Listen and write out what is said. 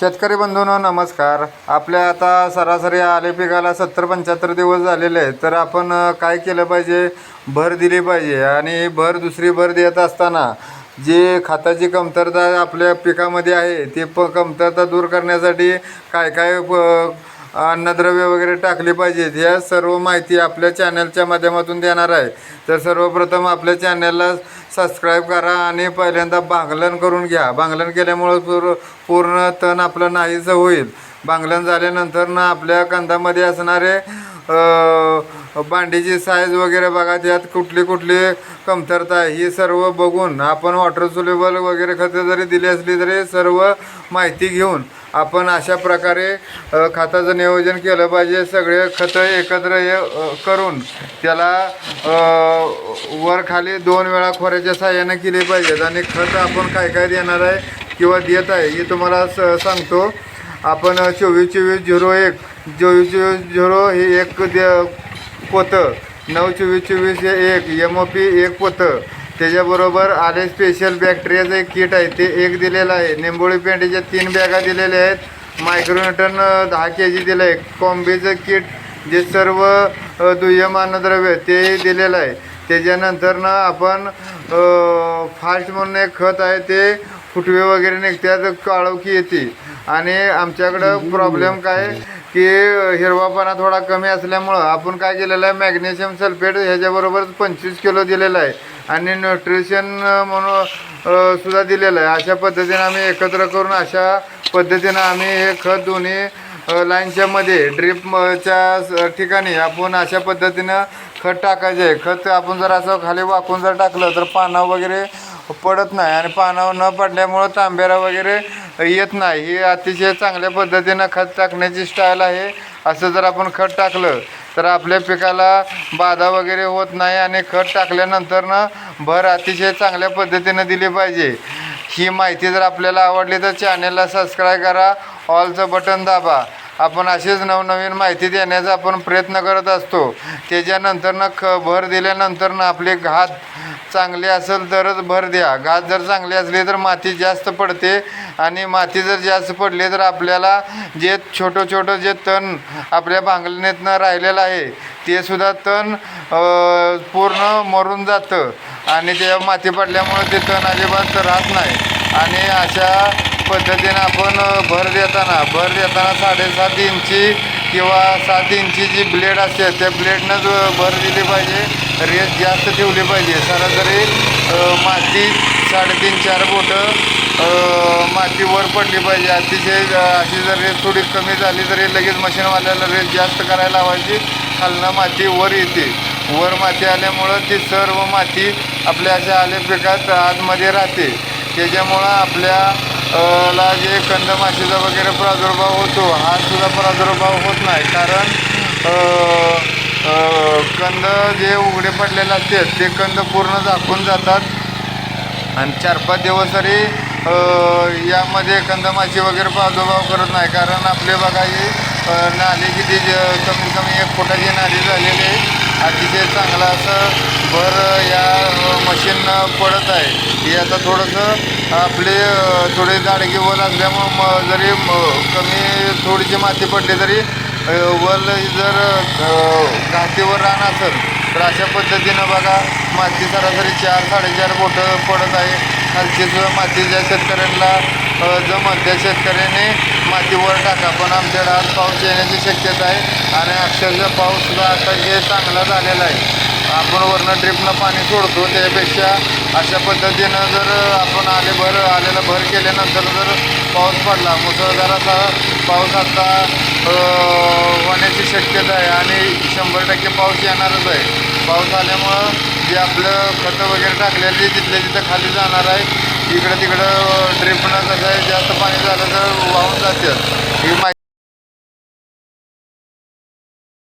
शेतकरी बंधूंनो नमस्कार. आपल्या आता सरासरी आले पिकाला सत्तर पंच्याहत्तर दिवस झालेले आहेत. तर आपण काय केलं पाहिजे? भर दिली पाहिजे. आणि भर दुसरी भर देत असताना जी खताची कमतरता आपल्या पिकामध्ये आहे ती प कमतरता दूर करण्यासाठी काय काय प- अन्नद्रव्य वगैरे टाकली पाहिजेत या सर्व माहिती आपल्या चॅनलच्या माध्यमातून देणार आहे. तर सर्वप्रथम आपल्या चॅनलला सबस्क्राईब करा आणि पहिल्यांदा भांगलन करून घ्या. भांगलन केल्यामुळं पूर पूर्ण तण आपलं नाहीच होईल. भांगलन झाल्यानंतर ना आपल्या कंदामध्ये असणारे भांडीची साईज वगैरे बघा. त्यात कुठली कुठली कमतरता आहे. ही सर्व बघून आपण वॉटर सुलेबल वगैरे खतं जरी दिली असली तरी सर्व माहिती घेऊन आपण अशा प्रकारे खताचं नियोजन केलं पाहिजे. सगळे खतं एकत्र ये करून त्याला वरखाली वर खाली दोन वेळा खोऱ्याच्या साह्यानं केली पाहिजेत. आणि खत आपण काय काय देणार आहे किंवा देत आहे हे तुम्हाला स सांगतो. आपण चोवीस चोवीस झिरो एक चोवीस चोवीस झिरो हे एक दे पोतं. नऊ चोवीस चोवीस हे एक एम ओ पी एक पोतं. त्याच्याबरोबर आले स्पेशल बॅक्टेरियाचं एक किट आहे ते एक दिलेलं आहे. निंबोळी पेंडीच्या तीन बॅगा दिलेल्या आहेत. मायक्रोन्यूटन दहा के जी दिलं आहे कॉम्बीचं किट जे सर्व दुय्यम अन्नद्रव्य ते दिलेलं आहे. त्याच्यानंतर ना आपण फास्ट म्हणून एक खत आहे ते फुटवे वगैरे निघतात काळोखी येते. आणि आमच्याकडं प्रॉब्लेम काय की हिरवापणा थोडा कमी असल्यामुळं आपण काय केलेलं आहे मॅग्नेशियम सल्फेट ह्याच्याबरोबर पंचवीस किलो दिलेलं आहे. आणि न्यूट्रिशन म्हणून सुद्धा दिलेलं आहे. अशा पद्धतीनं आम्ही एकत्र करून अशा पद्धतीनं आम्ही हे खत दोन्ही लाईनच्या मध्ये ड्रिपच्या ठिकाणी आपण अशा पद्धतीनं खत टाकायचे आहे. खत आपण जर असं खाली वाकून जर टाकलं तर पानं वगैरे पडत नाही. आणि पानावर न पडल्यामुळं तांबेरा वगैरे येत नाही. ही अतिशय चांगल्या पद्धतीनं खत टाकण्याची स्टाईल आहे. असं जर आपण खत टाकलं तर आपल्या पिकाला बाधा वगैरे होत नाही आणि खत टाकल्यानंतरनं भर अतिशय चांगल्या पद्धतीनं दिली पाहिजे. ही माहिती जर आपल्याला आवडली तर चॅनेलला सबस्क्राईब करा. ऑलचं बटन दाबा. आपण अशीच नवनवीन माहिती देण्याचा आपण प्रयत्न करत असतो. त्याच्यानंतरनं ख भर दिल्यानंतरनं आपले घात चांगली असेल तरच भर द्या. घात जर चांगली असली तर माती जास्त पडते आणि माती जर जास्त पडली तर आपल्याला जे छोटं छोटं जे तण आपल्या भांगलणीतनं राहिलेलं आहे ते सुद्धा तण पूर्ण मरून जातं आणि ते माती पडल्यामुळे ते तण अजिबात राहत नाही. आणि अशा पद्धतीनं आपण भर देताना भर देताना साडेसात इंची किंवा सात इंची जी ब्लेड असते त्या ब्लेडनंच भर दिली पाहिजे. रेस जास्त ठेवली पाहिजे. सरासरी माती साडेतीन चार बोटं मातीवर माती वर पडली पाहिजे. अतिशय अशी जर रेस थोडी कमी झाली तरी लगेच मशीनवाल्याला रेस जास्त करायला लावायची. खालनं माती वर येते. वर माती आल्यामुळं ती सर्व माती आपल्या अशा आल्या पिकात आतमध्ये राहते. त्याच्यामुळं आपल्या ला जे कंदमाशीचा वगैरे प्रादुर्भाव होतो हा सुद्धा प्रादुर्भाव होत नाही. कारण कंद जे उघडे पडलेले असतात ते कंद पूर्ण झाकून जातात. आणि चार पाच दिवस तरी यामध्ये कंदमाशी वगैरे प्रादुर्भाव करत नाही. कारण आपले बघा ही नाली किती कमीत कमी एक फुटाची नाली झालेली आहे. अतिशय चांगलं असं भर या मशीन पडत आहे. हे आता थोडंसं आपले थोडे जाडगी वल असल्यामुळं म जरी म कमी थोडीशी माती पडली तरी वल जर घातीवर घाटीवर रान असेल तर अशा पद्धतीनं बघा माती सरासरी चार साडेचार बोटं पडत आहे. खालची सुद्धा माती ज्या शेतकऱ्यांना जमत त्या शेतकऱ्याने मातीवर टाका. पण आमच्याकडे आज पाऊस येण्याची शक्यता आहे आणि अक्षरशः पाऊससुद्धा आता हे चांगला झालेला आहे. आपण वरनं ड्रिपनं पाणी सोडतो त्यापेक्षा अशा पद्धतीनं जर आपण आले भर आलेला भर केल्यानंतर जर पाऊस पडला मुसळधार असा पाऊस आता येण्याची शक्यता आहे आणि शंभर टक्के पाऊस येणारच आहे. पाऊस आल्यामुळं जे आपलं खतं वगैरे टाकलेली तिथल्या तिथं खाली जाणार आहे. इकडं तिकडं ड्रिपणं कसं आहे जास्त पाणी झालं तर वाहून जाते. ही माहिती